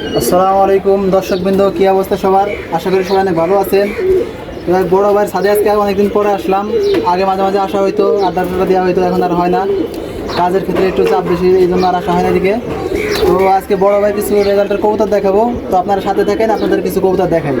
আসসালামু আলাইকুম, দর্শকবৃন্দ, কী অবস্থা সবার? আশা করি সবাই অনেক ভালো আছেন। এবার বড় ভাইয়ের সাথে আজকে অনেকদিন পরে আসলাম। আগে মাঝে মাঝে আসা হইতো আড্ডা টাড্ডা দেওয়া হইতো, এখন আর হয় না। কাজের ক্ষেত্রে একটু চাপ বেশি, এই জন্য আর আসা হয় না এদিকে। তো আজকে বড় ভাই কিছু রেজাল্টের কবিতা দেখাবো। তো আপনারা সাথে থাকেন, আপনাদের কিছু কবিতা দেখাই।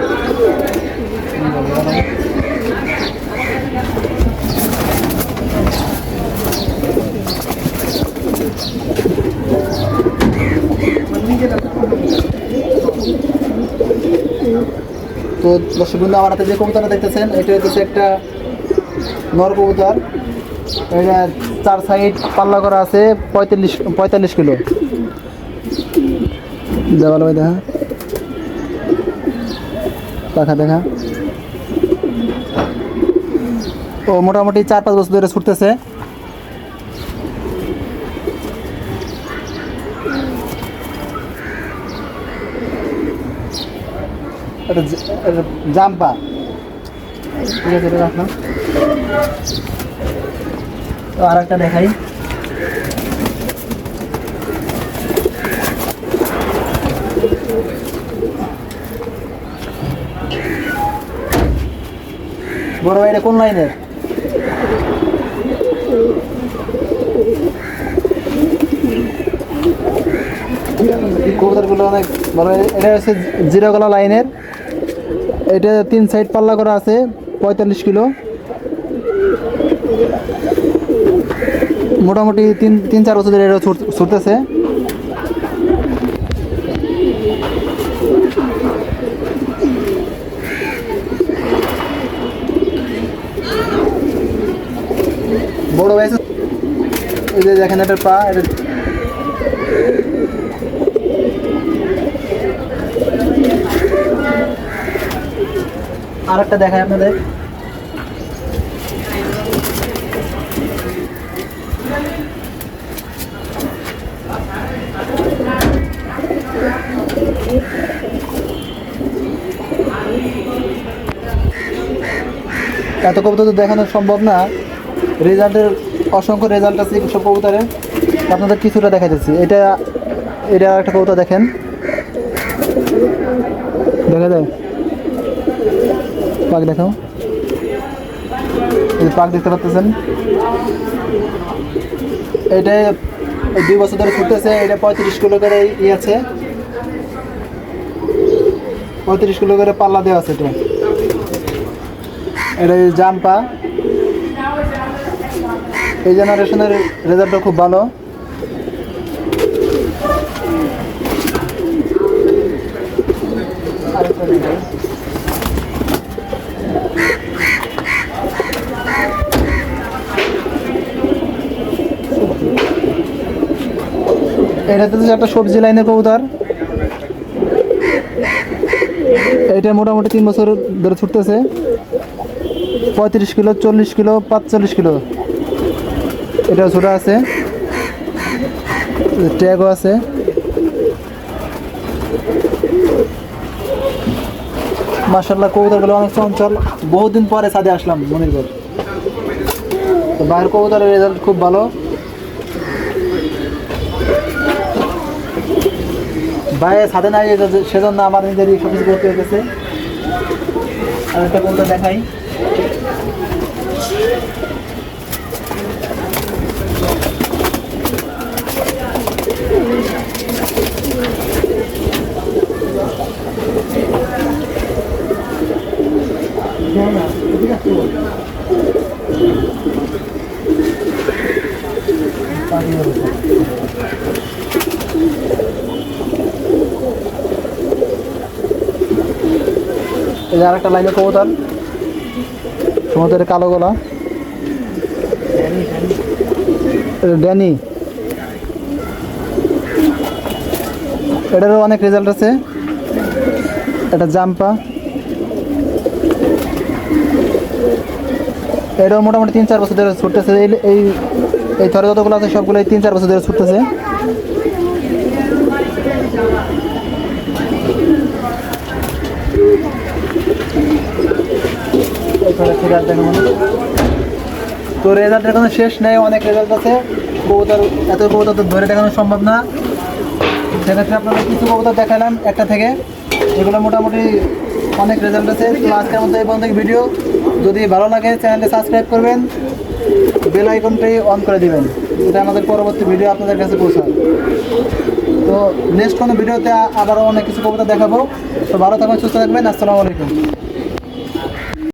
তো দর্শকবৃন্দ আমার হাতে যে কবুতরটা দেখতেছেন, এটা হচ্ছে একটা নর কবুতর। এটা চার সাইড পাল্লা করা আছে, পঁয়তাল্লিশ পঁয়তাল্লিশ কিলো। দেওয়াল ভাই, দেখা। দেখা দেখা। ও, মোটামুটি চার পাঁচ বছর ধরে ছুটতেছে। জাম্পা। রাখলাম। তো আর একটা দেখাই। বড় ভাই, এটা কোন লাইনের? কবুতরগুলো অনেক ভালো। এটা হচ্ছে জিরো গলা লাইনের। এটা তিন সাইড পাল্লা করা আছে, পঁয়তাল্লিশ কিলো। মোটামুটি তিন তিন চার বছর ধরে এটা ছুট- ছুটতেছে। বড় ভাই, এই যে দেখেন একটা পা, এটা আর একটা দেখায় আপনাদের। এত কবুতর তো দেখানো সম্ভব না। রেজাল্টের, অসংখ্য রেজাল্ট আছে সব কবুতরের আপনাদের কিছুটা দেখাইতেছি। এটা এটা একটা কবুতর দেখেন। দেখা যায়? পাক দেখাও। এই পাক দেখতে পাচ্ছেন এটা দুই বছর ধরে ছুটতেছে এটা পঁয়ত্রিশ কিলো করে ই আছে। পঁয়ত্রিশ কিলো করে পাল্লা দেওয়া আছে এটা। এটা জাম্পা। এই জেনারেশনের রেজাল্টটা খুব ভালো। আরেকটা এটাতে হচ্ছে একটা সবজি লাইনের কবুতর। এটা মোটামুটি তিন বছর ধরে ছুটতেছে। পঁয়ত্রিশ কিলো, চল্লিশ কিলো, পাঁচচল্লিশ কিলো। এটা ছোটো আছে। ট্যাগও আছে। মার্শাল্লাহ কবুতরগুলো অনেক চঞ্চল। বহুদিন পরে ছাদে আসলাম মনিরগড় তো বাইরের কবুতরের রেজাল্ট খুব ভালো। বাইরে ছাদে নাই সেজন্য আমার নিজেরই সব কিছু করতে হতেছে আর একটা কবুতর দেখাই। এই যে আরেকটা লাইনে কবুতর। সমুদ্রের কালো গলা। ড্যানি। এটারও অনেক রেজাল্ট আছে। এটা জাম্পা। এটাও মোটামুটি তিন, চার বছর ধরে ছুটতেছে। এই এই এই থরে যতগুলো আছে সবগুলো তিন, চার বছর ধরে ছুটতেছে। এই থরে ফিরার দেখো তো রেজাল্টের কোনো শেষ নেই, অনেক রেজাল্ট আছে। কবুতর, এত কবুতর তো ধরে দেখানো সম্ভব না। সেক্ষেত্রে আপনাদের কিছু কবুতর দেখালাম একটা থেকে। এগুলো মোটামুটি অনেক রেজাল্ট আছে। তো আজকের মতো এই পর্যন্ত ভিডিও যদি ভালো লাগে চ্যানেলটি সাবস্ক্রাইব করবেন। বেল আইকনটি অন করে দিবেন। এটা আমাদের পরবর্তী ভিডিও আপনাদের কাছে পৌঁছায় তো নেক্সট কোনো ভিডিওতে আবারও অনেক কিছু কবিতা দেখাবো। তো ভালো থাকবেন সুস্থ থাকবেন। আসসালামু আলাইকুম।